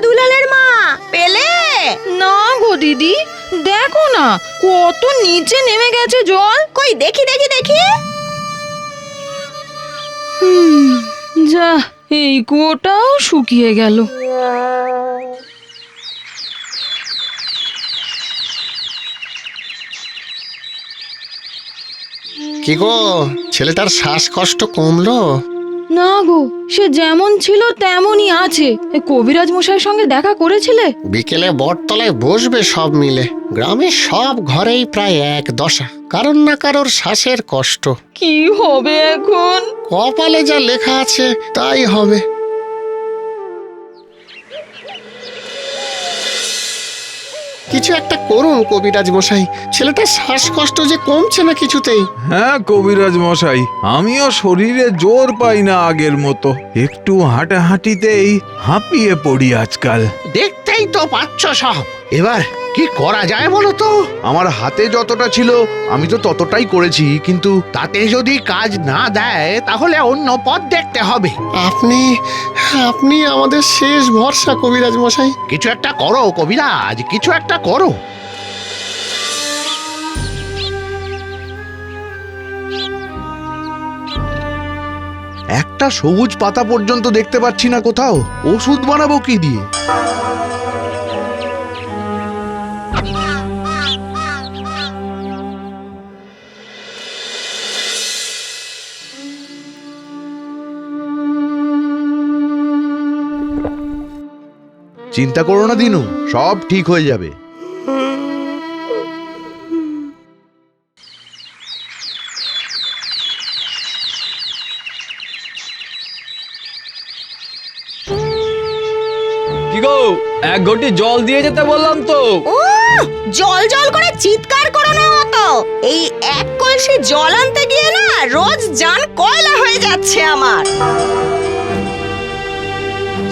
দুলালের মা পেলে? না গো দিদি দেখো না কত নিচে নেমে গেছে জল। কই দেখি দেখি দেখি। হুম, যা এই কুয়োটাও শুকিয়ে গেল। কি গো ছেলেটার শ্বাসকষ্ট কমলো? না গো সে যেমন ছিল তেমনই আছে। এ কবিরাজ মশাইয়ের সঙ্গে দেখা করেছিলে? বিকেলে বটতলায় বসবে সব মিলে। গ্রামের সব ঘরেই প্রায় এক দশা কারণ না কারোর শ্বাসের কষ্ট। কি হবে এখন? কপালে যা লেখা আছে তাই হবে। কিছু একটা করুন কবিরাজ মশাই। ছেলেটার শ্বাসকষ্ট যে কমছে না কিছুতেই। হ্যাঁ কবিরাজ মশাই আমিও শরীরে জোর পাই না আগের মতো। একটু হাঁটাহাঁটিতেই হাঁপিয়ে পড়ি আজকাল। দেখতেই তো পাচ্ছ সব। এবার কি করা যায় বলো তো? আমার হাতে যতটা ছিল আমি তো ততটাই করেছি কিন্তু তাতে যদি কাজ না দেয় তাহলে অন্য পথ দেখতে হবে। আপনি আপনি আমাদের শেষ ভরসা কবিরাজ মশাই। কিছু একটা করো কবিরাজ কিছু একটা করো। একটা সবুজ পাতা পর্যন্ত দেখতে পাচ্ছি না কোথাও। ওষুধ বানাবো কি দিয়ে? চিন্তা করো না দিনু সব ঠিক হয়ে যাবে। কি গো এক ঘটি জল দিয়ে যেতে বললাম তো। ও জল জল করে চিৎকার করো না অত। এই এক কলসি জল আনতে গিয়ে না রোজ জান কয়লা হয়ে যাচ্ছে আমার।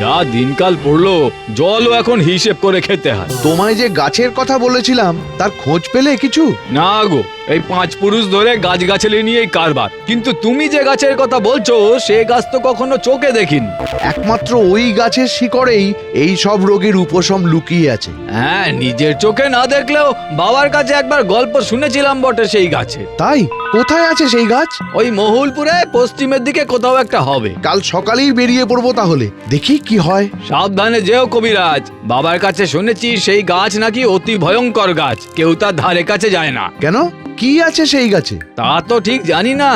যা দিনকাল পড়ল জলও এখন হিসেব করে খেতে হয়। তোমায় যে গাছের কথা বলেছিলাম তার খোঁজ পেলে কিছু? না গো এই পাঁচ পুরুষ ধরে গাছ গাছালি নিয়েই কারবার। কিন্তু তুমি যে গাছের কথা বলছো সে গাছ তো কখনো চোখে দেখিনি। একমাত্র ওই গাছের শিকড়েই এই সব রোগের উপশম লুকিয়ে আছে। হ্যাঁ নিজের চোখে না দেখলেও বাবার কাছে একবার গল্প শুনেছিলাম বটে সেই গাছে। তাই? কোথায় আছে সেই গাছ? ওই মহুলপুরে পশ্চিমের দিকে কোথাও একটা হবে। কাল সকালেই বেরিয়ে পড়ব তাহলে। দেখি কি হয়। সাবধানে যেও কবিরাজ। বাবার কাছে শুনেছি সেই গাছ নাকি অতি ভয়ঙ্কর গাছ। কেউ তার ধারে কাছে যায় না। কেন? কি আছে সেই গাছে? তা তো ঠিক জানি না।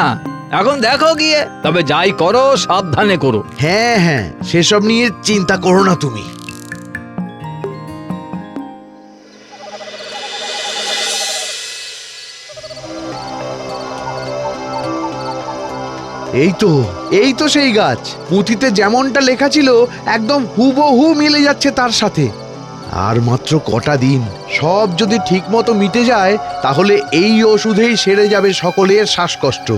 এখন দেখো গিয়ে তবে যাই করো সাবধানে করো। হ্যাঁ হ্যাঁ সেসব নিয়ে চিন্তা করো না তুমি। এই তো এই তো সেই গাছ। পুঁথিতে যেমনটা লেখা ছিল একদম হুবহু মিলে যাচ্ছে তার সাথে। আর মাত্র কটা দিন। সব যদি ঠিকমতো মিটে যায়, তাহলে এই ওষুধেই সেরে যাবে সকলের শ্বাসকষ্ট।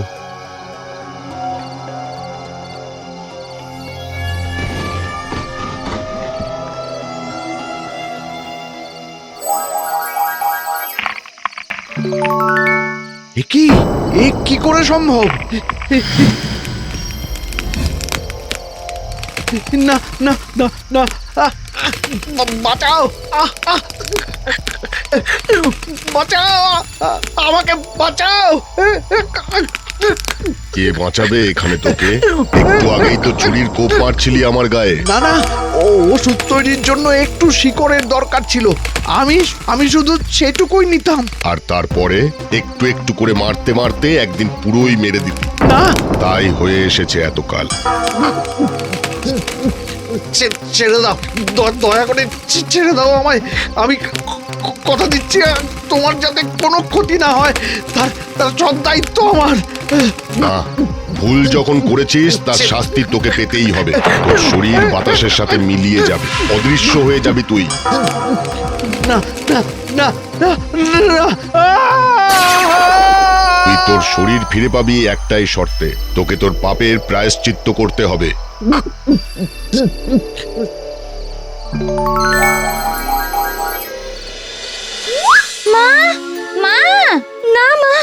কি? এ কি করে সম্ভব? না না না না বাঁচাও। বাঁচাও। আমাকে বাঁচাও। কে বাঁচাবে এখানে তোকে? একটু আগেই তো চুরির কোপ মারছিলি আমার গায়ে। না না ও ওষুধ তৈরির জন্য একটু শিকড়ের দরকার ছিল। আমি আমি শুধু সেটুকুই নিতাম। আর তারপরে একটু একটু করে মারতে মারতে একদিন পুরোই মেরে দিতি। না। তাই হয়ে এসেছে এতকাল। ছেড়ে দাও। দয়া করে ছেড়ে দাও আমায়। আমি কথা দিচ্ছি তোমার যাতে কোনো ক্ষতি না হয় তার তার সব দায়িত্ব আমার। না ভুল যখন করেছিস তার শাস্তি তোকে পেতেই হবে। তোর শরীর বাতাসের সাথে মিলিয়ে যাবে। অদৃশ্য হয়ে যাবি তুই। না না না না না তুই তোর শরীর ফিরে পাবি একটাই শর্তে। তোকে তোর পাপের প্রায়শ্চিত্ত করতে হবে। মা মা না মা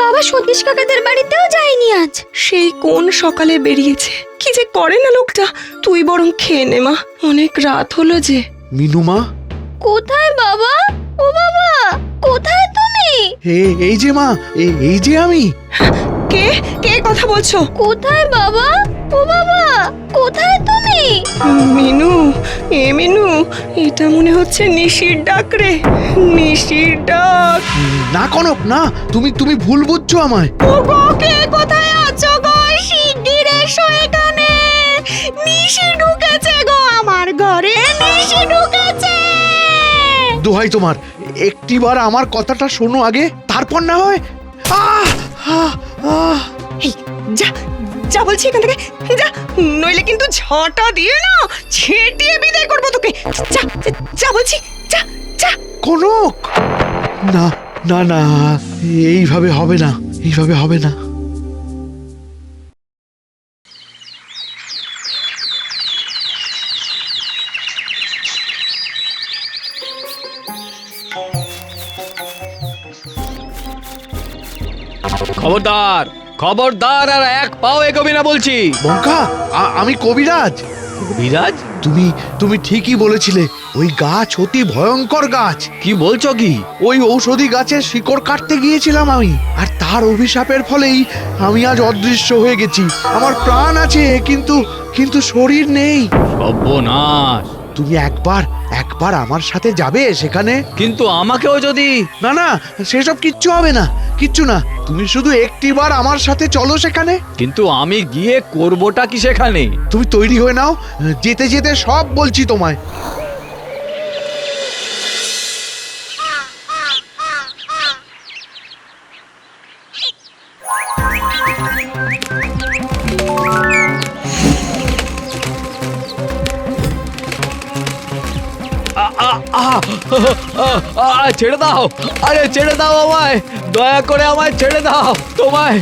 বাবা সতীশ কাকাদের বাড়িতেও যায়নি আজ। সেই কোন সকালে বেরিয়েছে? কি যে করে না লোকটা? তুই বরং খেয়ে নে মা অনেক রাত হলো যে। মিনুমা কোথায় বাবা? ও বাবা কোথায় তুমি? এ এই যে মা এই যে আমি। কে? কে কথা বলছো? কোথায় বাবা? ও বাবা কোথায় তুমি? মিনু এ মিনু এটা মনে হচ্ছে নিশির ডাক রে। নিশির ডাক। না কনক না তুমি তুমি ভুল বুঝছ আমায়। ও গো কে কোথায় আছো গো? শিগগির এসো এখানে। নিশি ঢুকেছে গো আমার ঘরে। নিশি ঢুকেছে। দোহাই তোমার একটিবার আমার কথাটা শোনো আগে তারপর না হয়। আহ! এই, যা যা বলছি এখান থেকে। যা নইলে কিন্তু ঝটা দিয়ে না ছেটিয়ে বিদায় করব তোকে। যা যা বলছি যা যা। কনক! না না না এইভাবে হবে না এইভাবে হবে না। খবরদার খবরদার আর এক পাও এগোবি না বলছি। বঙ্কা আ- আমি কবিরাজ। বিরাজ তুমি তুমি ঠিকই বলেছিলে ওই গাছ অতি ভয়ঙ্কর গাছ। কি বলছো কি? ওই ঔষধি গাছের শিকড় কাটতে গিয়েছিলাম আমি আর তার অভিশাপের ফলেই আমি আজ অদৃশ্য হয়ে গেছি। আমার প্রাণ আছে কিন্তু কিন্তু শরীর নেই। সর্বনাশ। তুমি একবার একবার আমার সাথে যাবে সেখানে? কিন্তু আমাকেও যদি না না সেসব কিচ্ছু হবে না। কিচ্ছু না তুমি শুধু একটিবার আমার সাথে চলো সেখানে। কিন্তু আমি গিয়ে করবোটা কি সেখানে? তুমি তৈরি হয়ে নাও যেতে যেতে সব বলছি তোমায়। ছেড়ে দাও। আরে ছেড়ে দাও আমায়। দয়া করে আমায় ছেড়ে দাও। তোমায়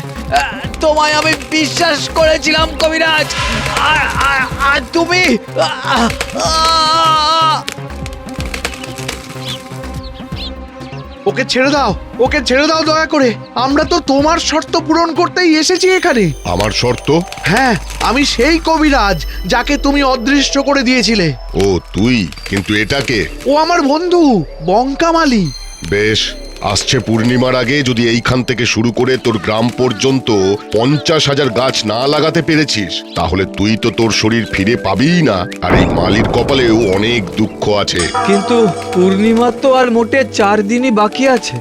তোমায় আমি বিশ্বাস করেছিলাম কবিরাজ। আর তুমি ওকে ছেড়ে দাও ওকে ছেড়ে দাও দয়া করে। আমরা তো তোমার শর্ত পূরণ করতেই এসেছি এখানে। আমার শর্ত? হ্যাঁ আমি সেই কবিরাজ যাকে তুমি অদৃশ্য করে দিয়েছিলে। ও তুই? কিন্তু এটাকে ও আমার বন্ধু বঙ্কামালি। বেশ আসছে পূর্ণিমার আগে যদি এইখান থেকে শুরু করে তোর গ্রাম পর্যন্ত পঞ্চাশ হাজার গাছ না লাগাতে পেরেছিস, তাহলে তুই তো তোর শরীর ফিরে পাবিই না। আর এই মালির কপালেও অনেক দুঃখ আছে। কিন্তু পূর্ণিমা তো আর মোটে চার দিনই বাকি আছে।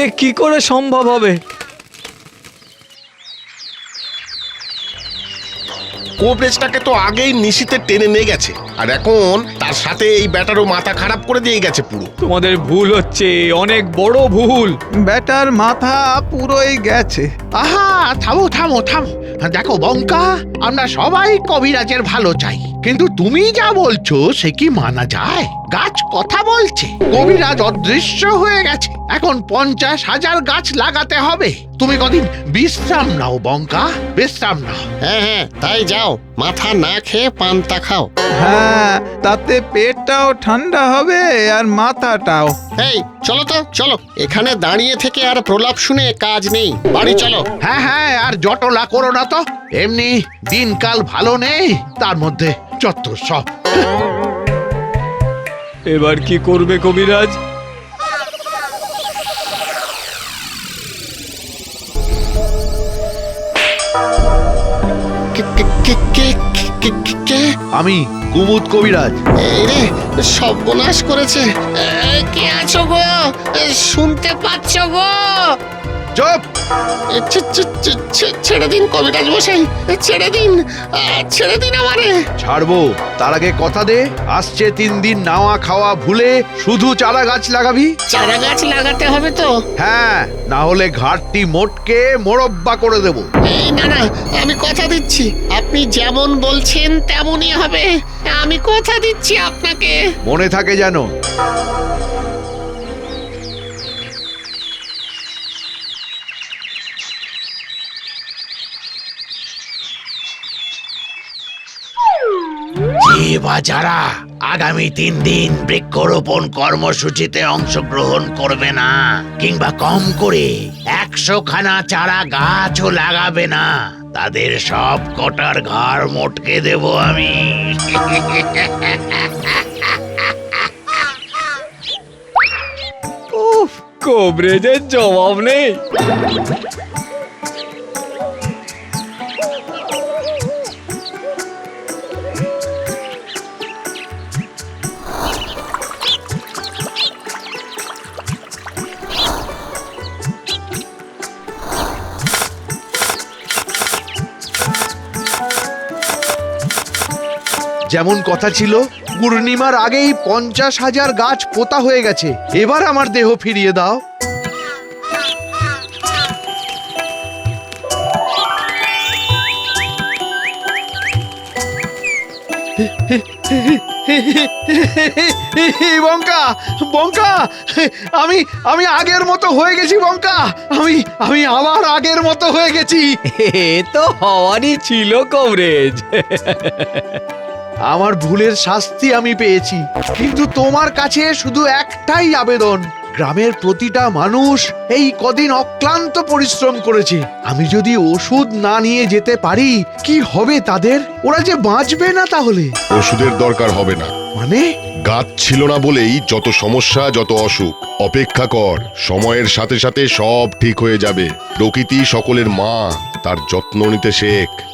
এ কি করে সম্ভব হবে? কোবরেজটাকে তো আগেই নিশিতে টেনে নিয়ে গেছে। আর এখন তার সাথে এই ব্যাটারও মাথা খারাপ করে দিয়ে গেছে পুরো। তোমাদের ভুল হচ্ছে অনেক বড় ভুল। ব্যাটার মাথা পুরোই গেছে। আহা থামো থামো থামো। দেখো বঙ্কা আমরা সবাই কবিরাজের ভালো চাই। কিন্তু তুমি যা বলছো সে কি মানা যায়? গাছ কথা বলছে। কবিরাজ অদৃশ্য হয়ে গেছে। এখন পঞ্চাশ হাজার গাছ লাগাতে হবে। তুমি কদিন বিশ্রাম নাও বঙ্কা। বিশ্রাম নাও। হ্যাঁ হ্যাঁ তাই যাও। মাথা না খেয়ে পান্তা খাও। হ্যাঁ তাতে পেটটাও ঠান্ডা হবে আর মাথাটাও। এই চলো তো চলো। এখানে দাঁড়িয়ে থেকে আর প্রলাপ শুনে কাজ নেই। বাড়ি চলো। হ্যাঁ হ্যাঁ আর জটলা করো না তো। এমনি দিনকাল ভালো নেই। তার মধ্যে যত সব। এবার কি করবে কবিরাজ? আমি কুমুদ কবিরাজ। এই রে সর্বনাশ করেছে। এ, কে আছো গো? শুনতে পাচ্ছ গো? চুপ ছেড়ে দিন কবিরাজ মশাই এ, ছেড়ে দিন ছেড়ে দিন আমারে। ছাড়বো। তার আগে কথা দে আসছে তিন দিন নাওয়া খাওয়া ভুলে শুধু চারা গাছ লাগাবি। চারা গাছ লাগাতে হবে তো। হ্যাঁ না হলে ঘাটটি মোটকে মোরব্বা করে দেব। এই না না আমি কথা দিচ্ছি। আপনি যেমন বলছেন তেমনই হবে। আমি কথা দিচ্ছি আপনাকে। মনে থাকে যেন। বা আগামী তিন দিন বৃক্ষরোপণ কর্মসূচিতে অংশগ্রহণ করবে না, কিংবা কম করে একশো খানা চারা গাছও লাগাবে না, তাদের সব কটার ঘাড় মোটকে দেব আমি। কবরেজের জবাব নেই। যেমন কথা ছিল পূর্ণিমার আগেই পঞ্চাশ হাজার গাছ পোতা হয়ে গেছে। এবার আমার দেহ ফিরিয়ে দাও। বঙ্কা বঙ্কা আমি আমি আগের মতো হয়ে গেছি বঙ্কা। আমি আমি আবার আগের মতো হয়ে গেছি। এ তো হওয়ারই ছিল কবরেজ আমার ভুলের শাস্তি আমি পেয়েছি। কিন্তু তোমার কাছে শুধু একটাই আবেদন। গ্রামের প্রতিটা মানুষ এই কদিন অক্লান্ত পরিশ্রম করেছে। আমি যদি ওষুধ না নিয়ে যেতে পারি কি হবে তাদের? ওরা যে বাঁচবে না তাহলে? ওষুধের দরকার হবে না। মানে? গাছ ছিল না বলেই যত সমস্যা যত অসুখ। অপেক্ষা কর সময়ের সাথে সাথে সব ঠিক হয়ে যাবে। প্রকৃতি সকলের মা তার যত্ন নিতে শেখ।